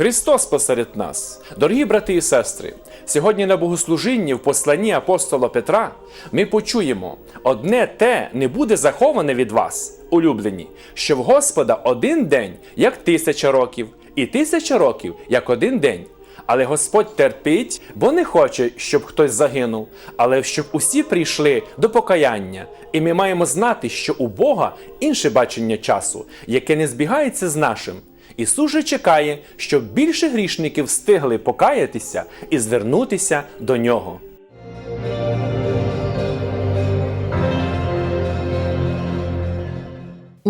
Христос посеред нас, дорогі брати і сестри, сьогодні на богослужінні в посланні апостола Петра ми почуємо: одне те не буде заховане від вас, улюблені, що в Господа один день як тисяча років, і тисяча років як один день. Але Господь терпить, бо не хоче, щоб хтось загинув, але щоб усі прийшли до покаяння. І ми маємо знати, що у Бога інше бачення часу, яке не збігається з нашим. Ісус же чекає, щоб більше грішників встигли покаятися і звернутися до нього.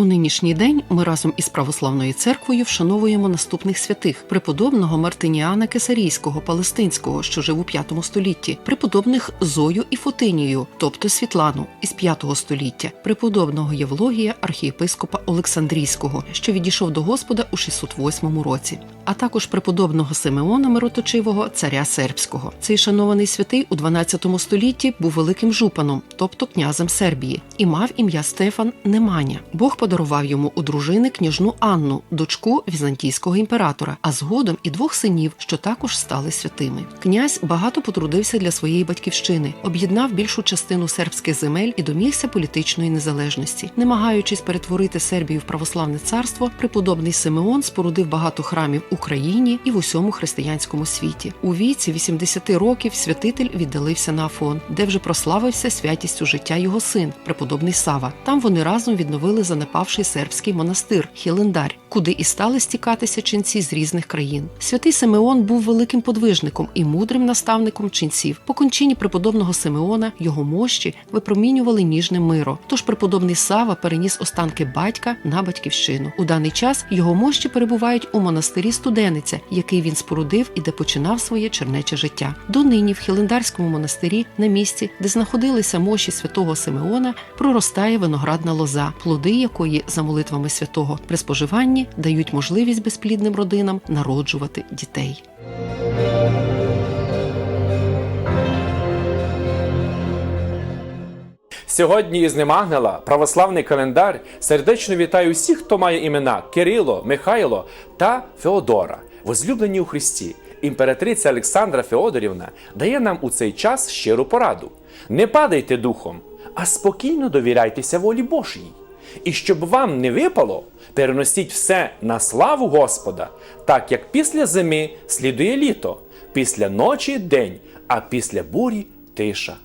У нинішній день ми разом із православною церквою вшановуємо наступних святих: преподобного Мартиніана Кесарійського, Палестинського, що жив у п'ятому столітті, преподобних Зою і Фотинію, тобто Світлану із п'ятого століття, преподобного Євлогія, архієпископа Олександрійського, що відійшов до Господа у 608 році, а також преподобного Симеона Мироточивого, царя сербського. Цей шанований святий у 12 столітті був великим жупаном, тобто князем Сербії, і мав ім'я Стефан Неманя. Бог подарував йому у дружини княжну Анну, дочку візантійського імператора, а згодом і двох синів, що також стали святими. Князь багато потрудився для своєї батьківщини, об'єднав більшу частину сербських земель і домігся політичної незалежності. Намагаючись перетворити Сербію в православне царство, преподобний Симеон спорудив багато храмів в Україні і в усьому християнському світі. У віці 80 років святитель віддалився на Афон, де вже прославився святістю життя його син, преподобний Сава. Там вони разом відновили занепавший сербський монастир Хілендар, куди і стали стікатися ченці з різних країн. Святий Симеон був великим подвижником і мудрим наставником ченців. По кончині преподобного Симеона його мощі випромінювали ніжне миро. Тож преподобний Сава переніс останки батька на батьківщину. У даний час його мощі перебувають у монастирі Студениця, який він спорудив і де починав своє чернече життя. Донині в Хілендарському монастирі, на місці, де знаходилися мощі святого Симеона, проростає виноградна лоза, плоди якої за молитвами святого при споживанні дають можливість безплідним родинам народжувати дітей. Сьогодні із Немагнела православний календар сердечно вітає усіх, хто має імена Кирило, Михайло та Феодора, возлюблені у Христі. Імператриця Олександра Феодорівна дає нам у цей час щиру пораду: не падайте духом, а спокійно довіряйтеся волі Божій. І щоб вам не випало, переносіть все на славу Господа, так як після зими слідує літо, після ночі день, а після бурі тиша.